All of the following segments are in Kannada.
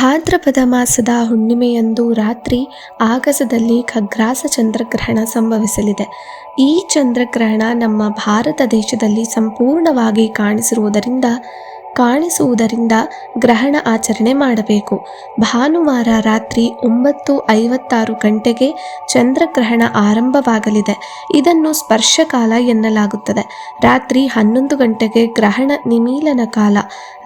ಭಾದ್ರಪದ ಮಾಸದ ಹುಣ್ಣಿಮೆಯಂದು ರಾತ್ರಿ ಆಗಸದಲ್ಲಿ ಖಗ್ರಾಸ ಚಂದ್ರಗ್ರಹಣ ಸಂಭವಿಸಲಿದೆ. ಈ ಚಂದ್ರಗ್ರಹಣ ನಮ್ಮ ಭಾರತ ದೇಶದಲ್ಲಿ ಸಂಪೂರ್ಣವಾಗಿ ಕಾಣಿಸಿರುವುದರಿಂದ ಕಾಣಿಸುವುದರಿಂದ ಗ್ರಹಣ ಆಚರಣೆ ಮಾಡಬೇಕು. ಭಾನುವಾರ ರಾತ್ರಿ ಒಂಬತ್ತು ಐವತ್ತಾರು ಗಂಟೆಗೆ ಚಂದ್ರಗ್ರಹಣ ಆರಂಭವಾಗಲಿದೆ. ಇದನ್ನು ಸ್ಪರ್ಶಕಾಲ ಎನ್ನಲಾಗುತ್ತದೆ. ರಾತ್ರಿ ಹನ್ನೊಂದು ಗಂಟೆಗೆ ಗ್ರಹಣ ನಿಮೀಲನ ಕಾಲ.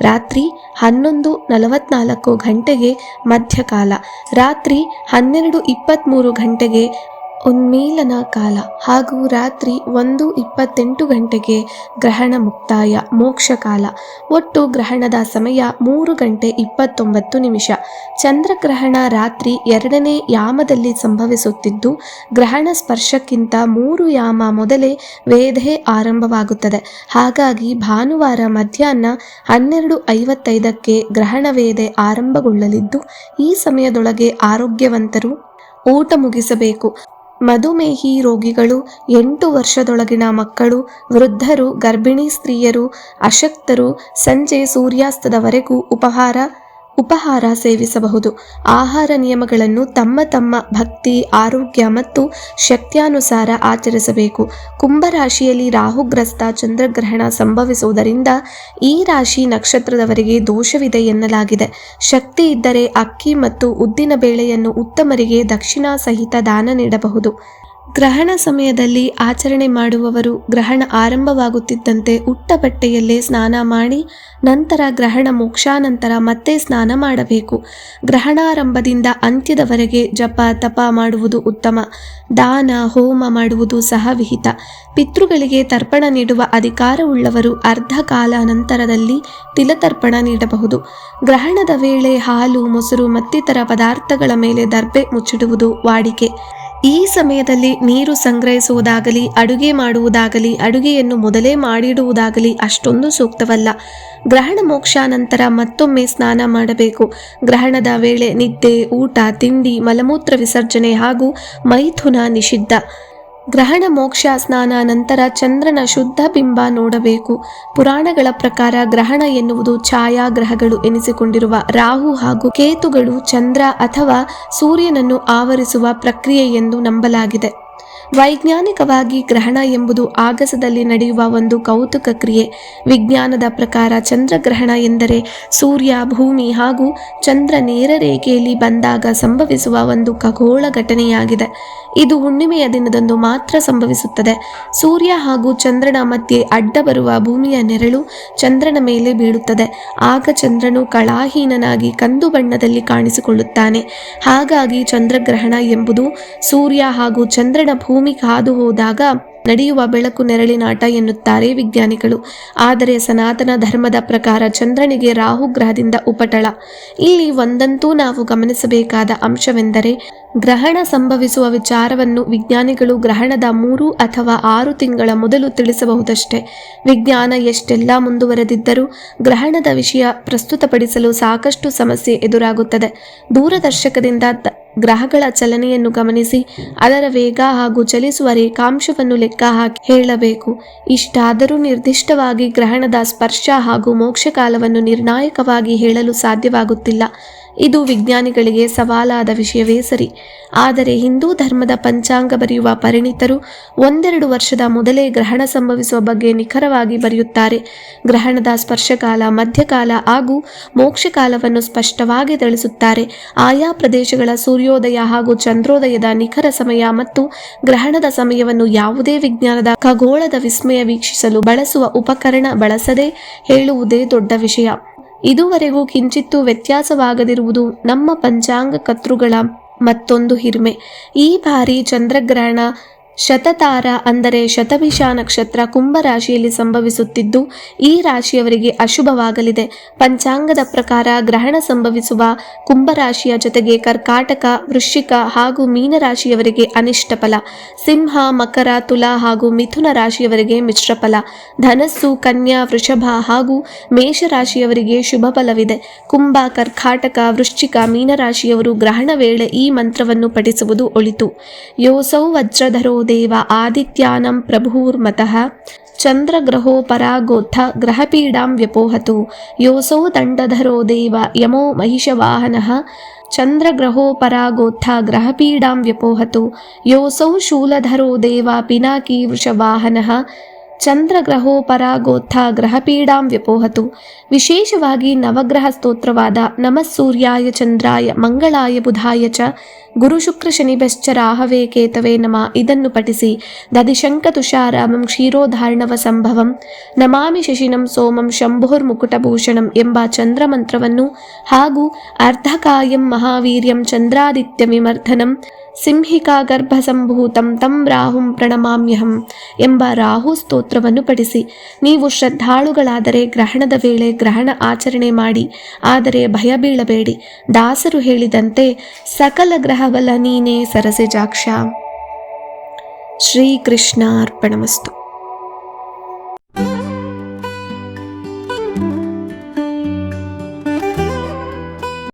ರಾತ್ರಿ ಹನ್ನೊಂದು ನಲವತ್ನಾಲ್ಕು ಗಂಟೆಗೆ ಮಧ್ಯಕಾಲ. ರಾತ್ರಿ ಹನ್ನೆರಡು ಇಪ್ಪತ್ತ್ಮೂರು ಗಂಟೆಗೆ ಉನ್ಮೀಲನ ಕಾಲ ಹಾಗೂ ರಾತ್ರಿ ಒಂದು ಇಪ್ಪತ್ತೆಂಟು ಗಂಟೆಗೆ ಗ್ರಹಣ ಮುಕ್ತಾಯ ಮೋಕ್ಷ ಕಾಲ ಒಟ್ಟು ಗ್ರಹಣದ ಸಮಯ ಮೂರು ಗಂಟೆ ಇಪ್ಪತ್ತೊಂಬತ್ತು ನಿಮಿಷ. ಚಂದ್ರಗ್ರಹಣ ರಾತ್ರಿ ಎರಡನೇ ಯಾಮದಲ್ಲಿ ಸಂಭವಿಸುತ್ತಿದ್ದು, ಗ್ರಹಣ ಸ್ಪರ್ಶಕ್ಕಿಂತ ಮೂರು ಯಾಮ ಮೊದಲೇ ವೇಧೆ ಆರಂಭವಾಗುತ್ತದೆ. ಹಾಗಾಗಿ ಭಾನುವಾರ ಮಧ್ಯಾಹ್ನ ಹನ್ನೆರಡು ಐವತ್ತೈದಕ್ಕೆ ಗ್ರಹಣ ವೇದೆ ಆರಂಭಗೊಳ್ಳಲಿದ್ದು, ಈ ಸಮಯದೊಳಗೆ ಆರೋಗ್ಯವಂತರು ಊಟ ಮುಗಿಸಬೇಕು. ಮಧುಮೇಹಿ ರೋಗಿಗಳು ಎಂಟು ವರ್ಷದೊಳಗಿನ ಮಕ್ಕಳು ವೃದ್ಧರು ಗರ್ಭಿಣಿ ಸ್ತ್ರೀಯರು ಅಶಕ್ತರು ಸಂಜೆ ಸೂರ್ಯಾಸ್ತದವರೆಗೂ ಉಪಹಾರ ಉಪಹಾರ ಸೇವಿಸಬಹುದು. ಆಹಾರ ನಿಯಮಗಳನ್ನು ತಮ್ಮ ತಮ್ಮ ಭಕ್ತಿ, ಆರೋಗ್ಯ ಮತ್ತು ಶಕ್ತಿಯಾನುಸಾರ ಆಚರಿಸಬೇಕು. ಕುಂಭರಾಶಿಯಲ್ಲಿ ರಾಹುಗ್ರಸ್ತ ಚಂದ್ರಗ್ರಹಣ ಸಂಭವಿಸುವುದರಿಂದ ಈ ರಾಶಿ ನಕ್ಷತ್ರದವರಿಗೆ ದೋಷವಿದೆ ಎನ್ನಲಾಗಿದೆ. ಶಕ್ತಿ ಇದ್ದರೆ ಅಕ್ಕಿ ಮತ್ತು ಉದ್ದಿನ ಬೇಳೆಯನ್ನು ಉತ್ತಮರಿಗೆ ದಕ್ಷಿಣ ಸಹಿತ ದಾನ ನೀಡಬಹುದು. ಗ್ರಹಣ ಸಮಯದಲ್ಲಿ ಆಚರಣೆ ಮಾಡುವವರು ಗ್ರಹಣ ಆರಂಭವಾಗುತ್ತಿದ್ದಂತೆ ಉಟ್ಟ ಬಟ್ಟೆಯಲ್ಲೇ ಸ್ನಾನ ಮಾಡಿ, ನಂತರ ಗ್ರಹಣ ಮೋಕ್ಷಾನಂತರ ಮತ್ತೆ ಸ್ನಾನ ಮಾಡಬೇಕು. ಗ್ರಹಣಾರಂಭದಿಂದ ಅಂತ್ಯದವರೆಗೆ ಜಪ, ತಪ ಮಾಡುವುದು ಉತ್ತಮ. ದಾನ, ಹೋಮ ಮಾಡುವುದು ಸಹ ವಿಹಿತ. ಪಿತೃಗಳಿಗೆ ತರ್ಪಣ ನೀಡುವ ಅಧಿಕಾರವುಳ್ಳವರು ಅರ್ಧ ಕಾಲ ನಂತರದಲ್ಲಿ ತಿಲತರ್ಪಣ ನೀಡಬಹುದು. ಗ್ರಹಣದ ವೇಳೆ ಹಾಲು, ಮೊಸರು, ಮತ್ತಿತರ ಪದಾರ್ಥಗಳ ಮೇಲೆ ದರ್ಬೆ ಮುಚ್ಚಿಡುವುದು ವಾಡಿಕೆ. ಈ ಸಮಯದಲ್ಲಿ ನೀರು ಸಂಗ್ರಹಿಸುವುದಾಗಲಿ, ಅಡುಗೆ ಮಾಡುವುದಾಗಲಿ, ಅಡುಗೆಯನ್ನು ಮೊದಲೇ ಮಾಡಿಡುವುದಾಗಲಿ ಅಷ್ಟೊಂದು ಸೂಕ್ತವಲ್ಲ. ಗ್ರಹಣ ಮೋಕ್ಷಾನಂತರ ಮತ್ತೊಮ್ಮೆ ಸ್ನಾನ ಮಾಡಬೇಕು. ಗ್ರಹಣದ ವೇಳೆ ನಿದ್ದೆ, ಊಟ, ತಿಂಡಿ, ಮಲಮೂತ್ರ ವಿಸರ್ಜನೆ ಹಾಗೂ ಮೈಥುನ ನಿಷಿದ್ಧ. ಗ್ರಹಣ ಮೋಕ್ಷ ಸ್ನಾನ ನಂತರ ಚಂದ್ರನ ಶುದ್ಧ ಬಿಂಬ ನೋಡಬೇಕು. ಪುರಾಣಗಳ ಪ್ರಕಾರ ಗ್ರಹಣ ಎನ್ನುವುದು ಛಾಯಾಗ್ರಹಗಳು ಎನಿಸಿಕೊಂಡಿರುವ ರಾಹು ಹಾಗೂ ಕೇತುಗಳು ಚಂದ್ರ ಅಥವಾ ಸೂರ್ಯನನ್ನು ಆವರಿಸುವ ಪ್ರಕ್ರಿಯೆ ಎಂದು ನಂಬಲಾಗಿದೆ. ವೈಜ್ಞಾನಿಕವಾಗಿ ಗ್ರಹಣ ಎಂಬುದು ಆಗಸದಲ್ಲಿ ನಡೆಯುವ ಒಂದು ಕೌತುಕ ಕ್ರಿಯೆ. ವಿಜ್ಞಾನದ ಪ್ರಕಾರ ಚಂದ್ರಗ್ರಹಣ ಎಂದರೆ ಸೂರ್ಯ, ಭೂಮಿ ಹಾಗೂ ಚಂದ್ರ ನೇರ ರೇಖೆಯಲ್ಲಿ ಬಂದಾಗ ಸಂಭವಿಸುವ ಒಂದು ಖಗೋಳ ಘಟನೆಯಾಗಿದೆ. ಇದು ಹುಣ್ಣಿಮೆಯ ದಿನದಂದು ಮಾತ್ರ ಸಂಭವಿಸುತ್ತದೆ. ಸೂರ್ಯ ಹಾಗೂ ಚಂದ್ರನ ಮಧ್ಯೆ ಅಡ್ಡ ಬರುವ ಭೂಮಿಯ ನೆರಳು ಚಂದ್ರನ ಮೇಲೆ ಬೀಳುತ್ತದೆ. ಆಗ ಚಂದ್ರನು ಕಳಾಹೀನನಾಗಿ ಕಂದು ಬಣ್ಣದಲ್ಲಿ ಕಾಣಿಸಿಕೊಳ್ಳುತ್ತಾನೆ. ಹಾಗಾಗಿ ಚಂದ್ರಗ್ರಹಣ ಎಂಬುದು ಸೂರ್ಯ ಹಾಗೂ ಚಂದ್ರನ ಭೂಮಿ ಕಾದು ಹೋದಾಗ ನಡೆಯುವ ಬೆಳಕು ನೆರಳಿನಾಟ ಎನ್ನುತ್ತಾರೆ ವಿಜ್ಞಾನಿಗಳು. ಆದರೆ ಸನಾತನ ಧರ್ಮದ ಪ್ರಕಾರ ಚಂದ್ರನಿಗೆ ರಾಹುಗ್ರಹದಿಂದ ಉಪಟಳ. ಇಲ್ಲಿ ಒಂದಂತೂ ನಾವು ಗಮನಿಸಬೇಕಾದ ಅಂಶವೆಂದರೆ ಗ್ರಹಣ ಸಂಭವಿಸುವ ವಿಚಾರವನ್ನು ವಿಜ್ಞಾನಿಗಳು ಗ್ರಹಣದ ಮೂರು ಅಥವಾ ಆರು ತಿಂಗಳ ಮೊದಲು ತಿಳಿಸಬಹುದಷ್ಟೇ. ವಿಜ್ಞಾನ ಎಷ್ಟೆಲ್ಲ ಮುಂದುವರೆದಿದ್ದರೂ ಗ್ರಹಣದ ವಿಷಯ ಪ್ರಸ್ತುತಪಡಿಸಲು ಸಾಕಷ್ಟು ಸಮಸ್ಯೆ ಎದುರಾಗುತ್ತದೆ. ದೂರದರ್ಶಕದಿಂದ ಗ್ರಹಗಳ ಚಲನೆಯನ್ನು ಗಮನಿಸಿ, ಅದರ ವೇಗ ಹಾಗೂ ಚಲಿಸುವ ರೇಖಾಂಶವನ್ನು ಲೆಕ್ಕ ಹಾಕಿ ಹೇಳಬೇಕು. ಇಷ್ಟಾದರೂ ನಿರ್ದಿಷ್ಟವಾಗಿ ಗ್ರಹಣದ ಸ್ಪರ್ಶ ಹಾಗೂ ಮೋಕ್ಷಕಾಲವನ್ನು ನಿರ್ಣಾಯಕವಾಗಿ ಹೇಳಲು ಸಾಧ್ಯವಾಗುತ್ತಿಲ್ಲ. ಇದು ವಿಜ್ಞಾನಿಗಳಿಗೆ ಸವಾಲಾದ ವಿಷಯವೇ ಸರಿ. ಆದರೆ ಹಿಂದೂ ಧರ್ಮದ ಪಂಚಾಂಗ ಬರೆಯುವ ಪರಿಣಿತರು ಒಂದೆರಡು ವರ್ಷದ ಮೊದಲೇ ಗ್ರಹಣ ಸಂಭವಿಸುವ ಬಗ್ಗೆ ನಿಖರವಾಗಿ ಬರೆಯುತ್ತಾರೆ. ಗ್ರಹಣದ ಸ್ಪರ್ಶಕಾಲ, ಮಧ್ಯಕಾಲ ಹಾಗೂ ಮೋಕ್ಷಕಾಲವನ್ನು ಸ್ಪಷ್ಟವಾಗಿ ತಿಳಿಸುತ್ತಾರೆ. ಆಯಾ ಪ್ರದೇಶಗಳ ಸೂರ್ಯೋದಯ ಹಾಗೂ ಚಂದ್ರೋದಯದ ನಿಖರ ಸಮಯ ಮತ್ತು ಗ್ರಹಣದ ಸಮಯವನ್ನು ಯಾವುದೇ ವಿಜ್ಞಾನದ ಖಗೋಳದ ವಿಸ್ಮಯ ವೀಕ್ಷಿಸಲು ಬಳಸುವ ಉಪಕರಣ ಬಳಸದೆ ಹೇಳುವುದೇ ದೊಡ್ಡ ವಿಷಯ. ಇದುವರೆಗೂ ಕಿಂಚಿತ್ತೂ ವ್ಯತ್ಯಾಸವಾಗದಿರುವುದು ನಮ್ಮ ಪಂಚಾಂಗ ಕರ್ತೃಗಳ ಮತ್ತೊಂದು ಹಿರಿಮೆ. ಈ ಬಾರಿ ಚಂದ್ರಗ್ರಹಣ ಶತತಾರ ಅಂದರೆ ಶತಭಿಷ ನಕ್ಷತ್ರ ಕುಂಭ ರಾಶಿಯಲ್ಲಿ ಸಂಭವಿಸುತ್ತಿದ್ದು, ಈ ರಾಶಿಯವರಿಗೆ ಅಶುಭವಾಗಲಿದೆ. ಪಂಚಾಂಗದ ಪ್ರಕಾರ ಗ್ರಹಣ ಸಂಭವಿಸುವ ಕುಂಭರಾಶಿಯ ಜೊತೆಗೆ ಕರ್ಕಾಟಕ, ವೃಶ್ಚಿಕ ಹಾಗೂ ಮೀನರಾಶಿಯವರಿಗೆ ಅನಿಷ್ಟ ಫಲ. ಸಿಂಹ, ಮಕರ, ತುಲಾ ಹಾಗೂ ಮಿಥುನ ರಾಶಿಯವರಿಗೆ ಮಿಶ್ರ ಫಲ. ಧನಸ್ಸು, ಕನ್ಯಾ, ವೃಷಭ ಹಾಗೂ ಮೇಷರಾಶಿಯವರಿಗೆ ಶುಭ ಫಲವಿದೆ. ಕುಂಭ, ಕರ್ಕಾಟಕ, ವೃಶ್ಚಿಕ ಮೀನರಾಶಿಯವರು ಗ್ರಹಣ ವೇಳೆ ಈ ಮಂತ್ರವನ್ನು ಪಠಿಸುವುದು ಒಳಿತು. ಯೋಸೌ ವಜ್ರಧರೋ దేవ ఆదిత్యానం ప్రభుర్మత. చంద్రగ్రహోపరాగోత్థ గ్రహపీడాం వ్యపోహతు. యోసౌ దండధరో దేవ యమో మహిషవాహన. చంద్రగ్రహోపరాగోత్థ గ్రహపీడాం వ్యపోహతు. యోసౌ శూలధరో దేవ పినాకీవృషవాహన ವೃಷವಾಹನಃ ಚಂದ್ರಗ್ರಹೋಪರಾಗೋತ್ಥ ಗ್ರಹಪೀಡಾಂ ವ್ಯಪೋಹತು. ವಿಶೇಷವಾಗಿ ನವಗ್ರಹ ಸ್ತೋತ್ರವಾದ ನಮಃ ಸೂರ್ಯಾಯ ಚಂದ್ರಾಯ ಮಂಗಳಾಯ ಬುಧಾಯ ಚ ಗುರು ಶುಕ್ರ ಶನಿಭಶ್ಚ ರಾಹವೇ ಕೇತವೇ ನಮ ಇದನ್ನು ಪಠಿಸಿ. ದದಿಶಂಕ ತುಷಾರಾಮಂ ಕ್ಷೀರೋಧಾರ್ಣವ ಸಂಭವಂ ನಮಾಮಿ ಶಶಿನಂ ಸೋಮಂ ಶಂಭೋರ್ಮುಕುಟಭೂಷಣಂ ಎಂಬ ಚಂದ್ರಮಂತ್ರವನ್ನು ಹಾಗೂ ಅರ್ಧಕಾಯಂ ಮಹಾವೀರ್ಯಂ ಚಂದ್ರಾದಿತ್ಯವಿಮರ್ಧನಂ ಸಿಂಹಿಕಾ ಗರ್ಭಸಂಭೂತಂ, ತಂ ರಾಹುಂ ಪ್ರಣಮಾಮ್ಯಹಂ ಎಂಬ ರಾಹು ಸ್ತೋತ್ರವನ್ನು ಪಡಿಸಿ ನೀವು ಶ್ರದ್ಧಾಳುಗಳಾದರೆ ಗ್ರಹಣದ ವೇಳೆ ಗ್ರಹಣ ಆಚರಣೆ ಮಾಡಿ, ಆದರೆ ಭಯ ಬೀಳಬೇಡಿ. ದಾಸರು ಹೇಳಿದಂತೆ, ಸಕಲ ಗ್ರಹಬಲ ನೀನೇ ಸರಸೆಜಾಕ್ಷ ಶ್ರೀಕೃಷ್ಣಾರ್ಪಣಮಸ್ತು.